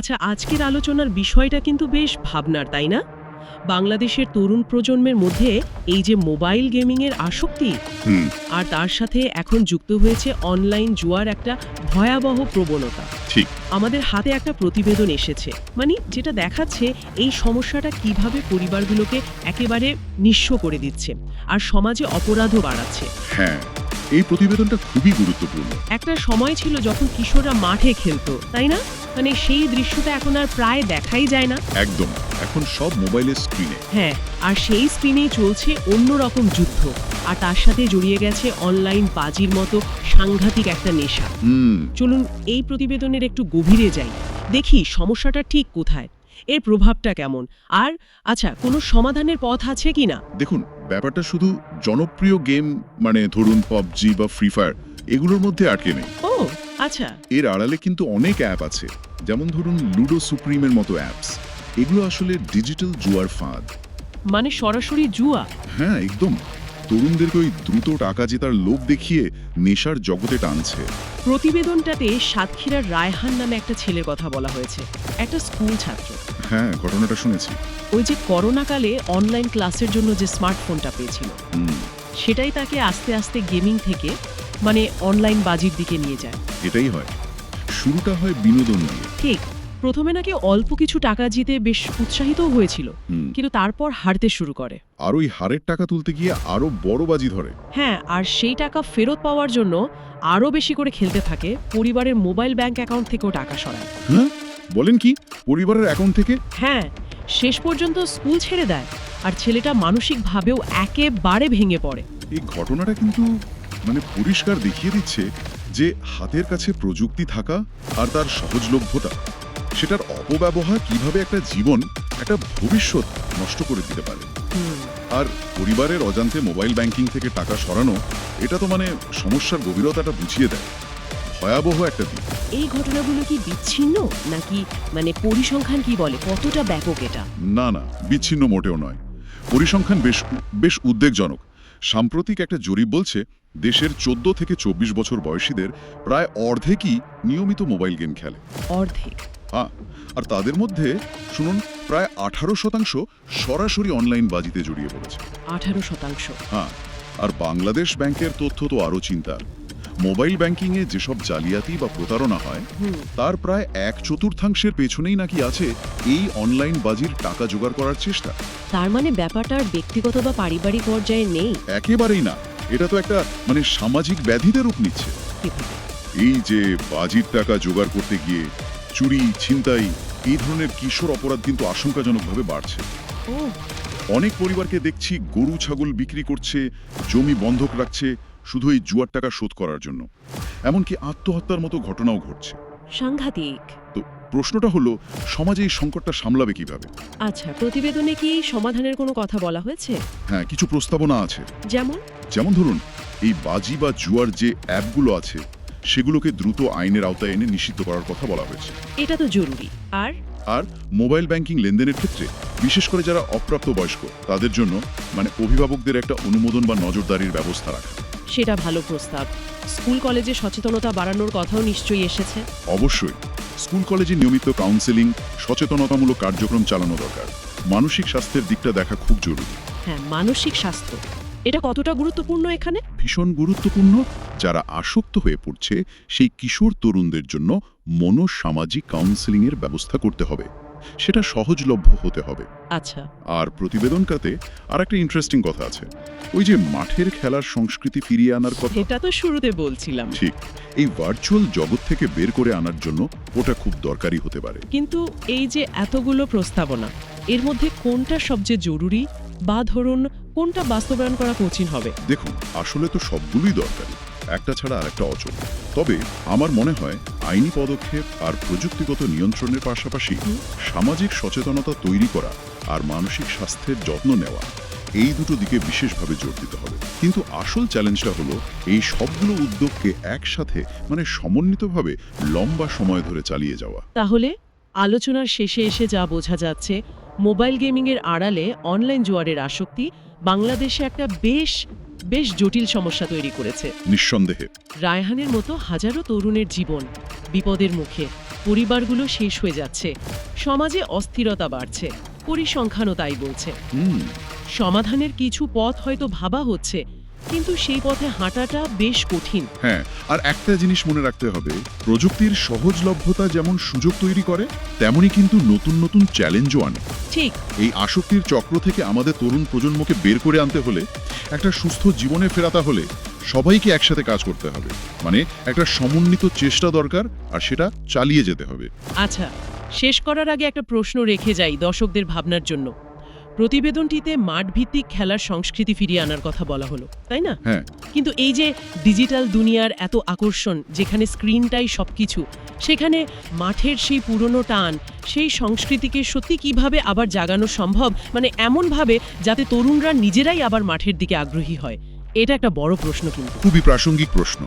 আচ্ছা আজকের আলোচনার বিষয়টা কিন্তু বেশ ভাবনার তাই না? বাংলাদেশের তরুণ প্রজন্মের মধ্যে এই যে মোবাইল গেমিংয়ের আসক্তি আর তার সাথে এখন যুক্ত হয়েছে অনলাইন জুয়ার একটা ভয়াবহ প্রবণতা। ঠিক। আমাদের হাতে একটা প্রতিবেদন এসেছে। মানে যেটা দেখাচ্ছে এই সমস্যাটা কীভাবে পরিবারগুলোকে একেবারে নিঃস্ব করে দিচ্ছে আর সমাজে অপরাধও বাড়াচ্ছে। হ্যাঁ। এই প্রতিবেদনটা খুবই গুরুত্বপূর্ণ। একটা সময় ছিল যখন কিশোররা মাঠে খেলতো তাই না? মানে সেই দৃশ্যটা এখন আর প্রায় দেখাই যায় না। একদম। এখন সব মোবাইলের স্ক্রিনে। হ্যাঁ আর সেই স্পিনেই চলছে অন্যরকম যুদ্ধ। আর তার সাথে জড়িয়ে গেছে অনলাইন বাজির মতো সাংঘাতিক একটা নেশা। হুম। চলুন এই প্রতিবেদনের একটু গভীরে যাই। দেখি সমস্যাটা ঠিক কোথায়। এর প্রভাবটা কেমন? আর আচ্ছা কোনো সমাধানের পথ আছে কি না দেখুন ব্যাপারটা শুধু জনপ্রিয় গেম মানে ধরুন পাবজি বা ফ্রি ফায়ার এগুলোর মধ্যে আটকে নেই। ও আচ্ছা। এর আড়ালে কিন্তু অনেক অ্যাপ আছে যেমন ধরুন লুডো সুপ্রিমের মতো অ্যাপস। এগুলো আসলে ডিজিটাল জুয়ার ফাঁদ। মানে সরাসরি জুয়া? হ্যাঁ একদম। তরুণদেরকে ওই দ্রুত টাকা জেতার লোভ দেখিয়ে নেশার জগতে টানছে। প্রতিবেদনটাতে সাতক্ষীরার রায়হান নামে একটা ছেলের কথা বলা হয়েছে। একটা স্কুল ছাত্র। হ্যাঁ ঘটনাটা শুনেছি। ওই যে করোনাকালে অনলাইন ক্লাসের জন্য যে স্মার্টফোনটা পেয়েছিল। হুম। সেটাই তাকে আস্তে আস্তে গেমিং থেকে মানে অনলাইন বাজির দিকে নিয়ে যায়। এটাই হয়। শুরুটা হয় বিনোদন নিয়ে। ঠিক। প্রথমে নাকি অল্প কিছু টাকা জিতে বেশ উৎসাহিতও হয়েছিল কিন্তু তারপর হারতে শুরু করে। আর ওই হারের টাকা তুলতে গিয়ে আরও বড় বাজি ধরে। হ্যাঁ আর সেই টাকা ফেরত পাওয়ার জন্য আরও বেশি করে খেলতে থাকে পরিবারের মোবাইল ব্যাংক অ্যাকাউন্ট থেকেও টাকা সরায়। হ্যাঁ? বলেন কি? পরিবারের অ্যাকাউন্ট থেকে? হ্যাঁ শেষ পর্যন্ত স্কুল ছেড়ে দেয় আর ছেলেটা মানসিকভাবেও একেবারে ভেঙে পড়ে। এই ঘটনাটা কিন্তু মানে পরিষ্কার দেখিয়ে দিচ্ছে যে হাতের কাছে প্রযুক্তি থাকা আর তার সহজলভ্যতা। সেটার অপব্যবহার কীভাবে একটা জীবন একটা ভবিষ্যৎ নষ্ট করে দিতে পারে। আর পরিবারের অজান্তে মোবাইল ব্যাংকিং থেকে টাকা সরানো এটা তো মানে সমস্যার গভীরতাটা বুঝিয়ে দেয়। ভয়াবহ একটা দিক। এই ঘটনাগুলো কি বিচ্ছিন্ন? নাকি মানে পরিসংখ্যান কি বলে? কতটা ব্যাপক এটা? না না বিচ্ছিন্ন মোটেও নয়। পরিসংখ্যান বেশ বেশ উদ্বেগজনক। সাম্প্রতিক একটা জরিপ বলছে দেশের চোদ্দ থেকে চব্বিশ বছর বয়সীদের প্রায় অর্ধেকই নিয়মিত মোবাইল গেম খেলে। অর্ধেক? হ্যাঁ আর তাদের মধ্যে শুনুন প্রায় আঠারো শতাংশ সরাসরি অনলাইন বাজিতে জড়িয়ে পড়েছে। আঠারো শতাংশ। হ্যাঁ আর বাংলাদেশ ব্যাংকের তথ্য তো আরও চিন্তার। মোবাইল ব্যাংকিংয়ে যেসব জালিয়াতি বা প্রতারণা হয় তার প্রায় এক চতুর্থাংশের পেছনেই নাকি আছে এই অনলাইন বাজির টাকা জোগাড় করার চেষ্টা। তার মানে ব্যাপারটা ব্যক্তিগত বা পারিবারিক পর্যায়ে নেই? একেবারেই না। এটা তো একটা মানে সামাজিক ব্যাধিতে রূপ নিচ্ছে। এই যে বাজির টাকা জোগাড় করতে গিয়ে চুরি ছিনতাই এই ধরনের কিশোর অপরাধ কিন্তু আশঙ্কাজনকভাবে বাড়ছে। অনেক পরিবারকে দেখছি গরু ছাগল বিক্রি করছে জমি বন্ধক রাখছে শুধু এই জুয়ার টাকা শোধ করার জন্য। এমনকি আত্মহত্যার মতো ঘটনাও ঘটছে। সাংঘাতিক। তো প্রশ্নটা হলো সমাজে এই সংকটটা সামলাবে কীভাবে? আচ্ছা প্রতিবেদনে কি সমাধানের কোনো কথা বলা হয়েছে? হ্যাঁ কিছু প্রস্তাবনা আছে। যেমন? যেমন ধরুন এই বাজি বা জুয়ার যে অ্যাপগুলো আছে সেগুলোকে দ্রুত আইনের আওতায় এনে নিষিদ্ধ করার কথা বলা হয়েছে। এটা তো জরুরি। আর? আর মোবাইল ব্যাংকিং লেনদেনের ক্ষেত্রে বিশেষ করে যারা অপ্রাপ্ত বয়স্ক তাদের জন্য মানে অভিভাবকদের একটা অনুমোদন বা নজরদারির ব্যবস্থা রাখা। সেটা ভালো প্রস্তাব। স্কুল কলেজে সচেতনতা বাড়ানোর কথাও নিশ্চয়ই এসেছে। অবশ্যই স্কুল কলেজে নিয়মিত কাউন্সেলিং সচেতনতামূলক কার্যক্রম চালানো দরকার। মানসিক স্বাস্থ্যের দিকটা দেখা খুব জরুরি। হ্যাঁ মানসিক স্বাস্থ্য। এটা কতটা গুরুত্বপূর্ণ এখানে? ভীষণ গুরুত্বপূর্ণ। যারা আসক্ত হয়ে পড়ছে সেই কিশোর তরুণদের জন্য মনোসামাজিক কাউন্সেলিংয়ের ব্যবস্থা করতে হবে। সেটা সহজলভ্য হতে হবে। আচ্ছা। আর প্রতিবেদনটাতে আর একটা ইন্টারেস্টিং কথা আছে। ওই যে মাঠের খেলার সংস্কৃতি ফিরিয়ে আনার কথা। এটা তো শুরুতে বলছিলাম। ঠিক। এই ভার্চুয়াল জগৎ থেকে বের করে আনার জন্য ওটা খুব দরকারি হতে পারে। কিন্তু এই যে এতগুলো প্রস্তাবনা এর মধ্যে কোনটা সবচেয়ে জরুরি? বা ধরুন কোনটা বাস্তবায়ন করা কঠিন হবে? দেখুন আসলে তো সবগুলোই দরকারি একটা ছাড়া আরেকটা অচল। তবে আমার মনে হয় আইনি পদক্ষেপ আর প্রযুক্তিগত নিয়ন্ত্রণের পাশাপাশি সামাজিক সচেতনতা তৈরি করা আর মানসিক স্বাস্থ্যের যত্ন নেওয়া এই দুটো দিকে বিশেষভাবে জোর দিতে হবে। কিন্তু আসল চ্যালেঞ্জটা হলো এই সবগুলো উদ্যোগকে একসাথে মানে সমন্বিতভাবে লম্বা সময় ধরে চালিয়ে যাওয়া। তাহলে আলোচনার শেষে এসে যা বোঝা যাচ্ছে মোবাইল গেমিংয়ের আড়ালে অনলাইন জোয়ারের আসক্তি বাংলাদেশে একটা বেশ বেশ জটিল সমস্যা তৈরি করেছে। নিঃসন্দেহে। রায়হানের মতো হাজারো তরুণের জীবন বিপদের মুখে পরিবারগুলো শেষ হয়ে যাচ্ছে সমাজে অস্থিরতা বাড়ছে পরিসংখ্যানও তাই বলছে। সমাধানের কিছু পথ হয়তো ভাবা হচ্ছে কিন্তু সেই পথে হাঁটাটা বেশ কঠিন। হ্যাঁ আর একটা জিনিস মনে রাখতে হবে প্রযুক্তির সহজলভ্যতা যেমন সুযোগ তৈরি করে তেমনই কিন্তু নতুন নতুন চ্যালেঞ্জও আনে। ঠিক। এই আসক্তির চক্র থেকে আমাদের তরুণ প্রজন্মকে বের করে আনতে হলে একটা সুস্থ জীবনে ফেরাতে হলে সবাইকে একসাথে কাজ করতে হবে। মানে একটা সমন্বিত চেষ্টা দরকার আর সেটা চালিয়ে যেতে হবে। আচ্ছা শেষ করার আগে একটা প্রশ্ন রেখে যাই দর্শকদের ভাবনার জন্য। প্রতিবেদনটিতে মাঠভিত্তিক খেলার সংস্কৃতি ফিরিয়ে আনার কথা বলা হলো তাই না? হ্যাঁ। কিন্তু এই যে ডিজিটাল দুনিয়ার এত আকর্ষণ যেখানে স্ক্রিনটাই সবকিছু সেখানে মাঠের সেই পুরনো টান সেই সংস্কৃতিকে সত্যি কীভাবে আবার জাগানো সম্ভব? মানে এমনভাবে যাতে তরুণরা নিজেরাই আবার মাঠের দিকে আগ্রহী হয় এটা একটা বড় প্রশ্ন কিন্তু। খুবই প্রাসঙ্গিক প্রশ্ন।